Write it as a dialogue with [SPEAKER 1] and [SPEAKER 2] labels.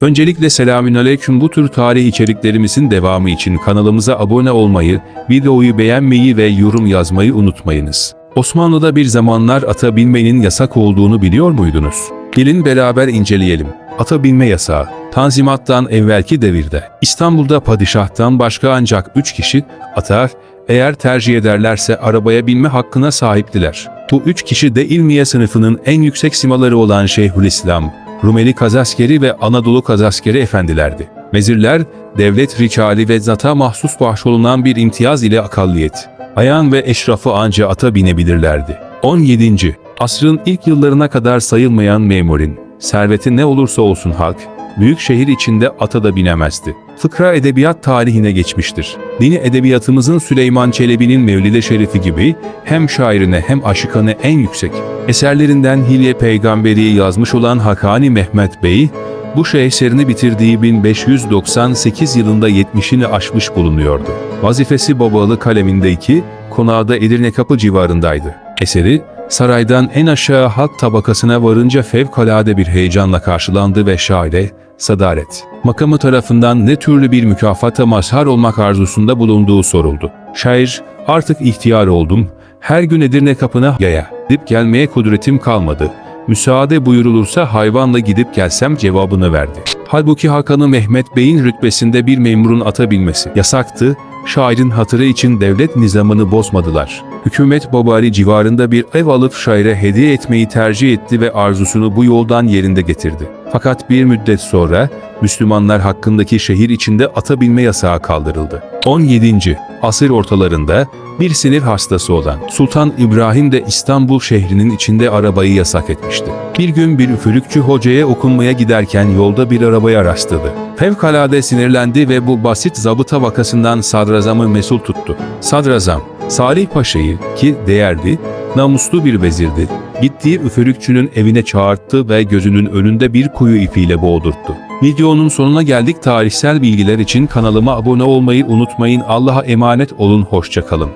[SPEAKER 1] Öncelikle selamünaleyküm bu tür tarih içeriklerimizin devamı için kanalımıza abone olmayı, videoyu beğenmeyi ve yorum yazmayı unutmayınız. Osmanlı'da bir zamanlar ata binmenin yasak olduğunu biliyor muydunuz? Gelin beraber inceleyelim. Ata binme yasağı, Tanzimat'tan evvelki devirde. İstanbul'da padişahtan başka ancak 3 kişi ata eğer tercih ederlerse arabaya binme hakkına sahiptiler. Bu üç kişi de ilmiye sınıfının en yüksek simaları olan Şeyhülislam, Rumeli Kazaskeri ve Anadolu Kazaskeri efendilerdi. Vezirler, devlet ricali ve zata mahsus bahşolunan bir imtiyaz ile akalliyet. Ayan ve eşrafı anca ata binebilirlerdi. 17. Asrın ilk yıllarına kadar sayılmayan memurin, serveti ne olursa olsun halk, büyük şehir içinde ata da binemezdi. Fıkra edebiyat tarihine geçmiştir. Dini edebiyatımızın Süleyman Çelebi'nin Mevlid-i Şerifi gibi hem şairine hem aşıkanı en yüksek eserlerinden Hilye Peygamberi yazmış olan Hakani Mehmet Bey, bu eserini bitirdiği 1598 yılında 70'ini aşmış bulunuyordu. Vazifesi babalı kalemindeki konağda Edirne Kapı civarındaydı. Eseri, saraydan en aşağı halk tabakasına varınca fevkalade bir heyecanla karşılandı ve şaire, sadaret, makamı tarafından ne türlü bir mükafata mazhar olmak arzusunda bulunduğu soruldu. Şair, artık ihtiyar oldum, her gün Edirne kapına yaya, gidip gelmeye kudretim kalmadı. Müsaade buyurulursa hayvanla gidip gelsem cevabını verdi. Halbuki Hakan'ı Mehmet Bey'in rütbesinde bir memurun ata binmesi yasaktı, şairin hatırı için devlet nizamını bozmadılar. Hükümet Babari civarında bir ev alıp şaire hediye etmeyi tercih etti ve arzusunu bu yoldan yerinde getirdi. Fakat bir müddet sonra Müslümanlar hakkındaki şehir içinde ata binme yasağı kaldırıldı. 17. Asır ortalarında bir sinir hastası olan Sultan İbrahim de İstanbul şehrinin içinde arabayı yasak etmişti. Bir gün bir üfürükçü hocaya okunmaya giderken yolda bir arabaya rastladı. Fevkalade sinirlendi ve bu basit zabıta vakasından sadrazamı mesul tuttu. Sadrazam, Salih Paşa'yı ki değerli, namuslu bir vezirdi, gittiği üfürükçünün evine çağırttı ve gözünün önünde bir kuyu ipiyle boğdurttu. Videonun sonuna geldik. Tarihsel bilgiler için kanalıma abone olmayı unutmayın. Allah'a emanet olun. Hoşçakalın.